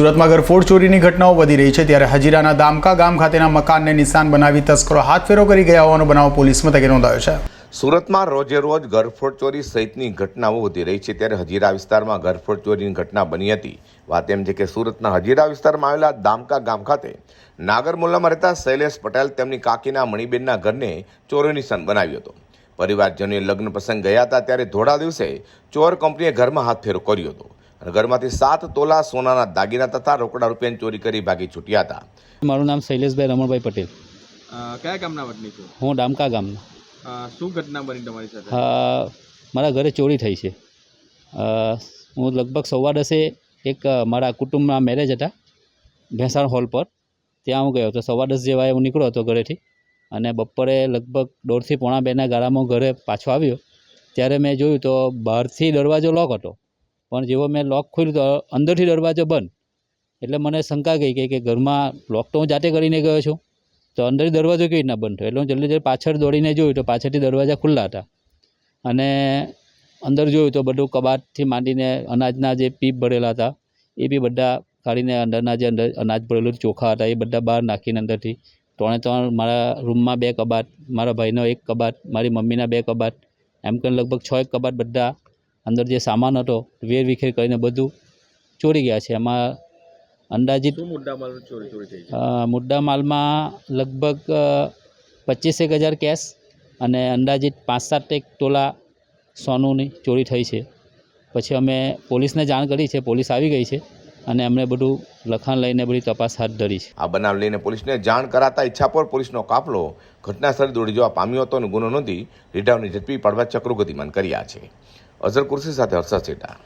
સુરતમાં ઘરફોડ ચોરીની ઘટનાઓ વધી રહી છે. ત્યારે હજીરાના દામકા ગામ ખાતેના મકાનને નિશાન બનાવી તસ્કરો હાથફેરો કરી ગયા હોવાનો બનાવ પોલીસ મથકે નોંધાયો છે. સુરતમાં રોજે રોજ ઘરફોડ ચોરી સહિતની ઘટનાઓ વધી રહી છે. ત્યારે હજીરા વિસ્તારમાં ઘરફોડ ચોરીની ઘટના બની હતી. વાત એમ છે કે સુરતના હજીરા વિસ્તારમાં આવેલા દામકા ગામ ખાતે નાગરમુલ્લામાં રહેતા શૈલેષ પટેલ તેમની કાકીના મણિબેનના ઘરને ચોરી નિશાન બનાવ્યો હતો. પરિવારજનોએ લગ્ન પ્રસંગ ગયા હતા. ત્યારે થોડા દિવસે ચોર કંપનીએ ઘરમાં હાથફેરો કર્યો હતો. અને ઘરમાંથી સાત તોલા સોનાના દાગીના તથા રોકડા રૂપિયાની ચોરી કરી ભાગી છૂટ્યા હતા. મારું નામ શૈલેષભાઈ રમણભાઈ પટેલ. કયા ગામના વતની છો? હું ડામકા ગામના. શું ઘટના બની તમારી સાથે? મારા ઘરે ચોરી થઈ છે. હું લગભગ સવા દસે એક મારા કુટુંબના મેરેજ હતા ભેંસાણ હોલ પર. ત્યાં હું ગયો હતો. સવા દસ જેવા હું નીકળ્યો હતો ઘરેથી. અને બપોરે લગભગ દોઢથી પોણા બેના ગાળામાં ઘરે પાછો આવ્યો. ત્યારે મેં જોયું તો બહારથી દરવાજો લોક હતો. પણ જેવો મેં લોક ખોલ્યું તો અંદરથી દરવાજો બંધ. એટલે મને શંકા ગઈ કે- ઘરમાં લોક તો હું જાતે કરીને ગયો છું. તો અંદરથી દરવાજો કેવી રીતના બંધ થયો? એટલે હું જલ્દી જલ્દી પાછળ દોડીને જોયું તો પાછળથી દરવાજા ખુલ્લા હતા. અને અંદર જોયું તો બધું કબાટથી માંડીને અનાજના જે પીપ ભરેલા હતા, એ બી બધા કાઢીને અંદરના જે અંદર અનાજ ભરેલું ચોખા હતા, એ બધા બહાર નાખીને અંદરથી. ત્રણે ત્રણ મારા રૂમમાં બે કબાટ, મારા ભાઈનો એક કબાટ, મારી મમ્મીના બે કબાટ, એમ કરીને લગભગ છ એક કબાટ બધા અંદર જે સામાન હતો વેર વિખેર કરીને બધું ચોરી ગયા છે. એમાં અંદાજિત મુદ્દા માલમાં લગભગ પચીસેક હજાર કેશ અને અંદાજિત પાંચ સાત એક તોલા સોનુની ચોરી થઈ છે. પછી અમે પોલીસને જાણ કરી છે પોલીસ આવી ગઈ છે અને એમણે બધું લખાણ લઈને બધી તપાસ હાથ ધરી છે. આ બનાવ લઈને પોલીસને જાણ કરાતા ઈચ્છાપોર પોલીસનો કાફલો ઘટના સ્થળે દોડી જવા પામ્યો હતો અને ગુનો નોંધી રીઢાવની ઝડપી પાડવા ચક્રો ગતિમાન કર્યા છે. અઝર કુર્સી સાથે હર્ષદ સેટા.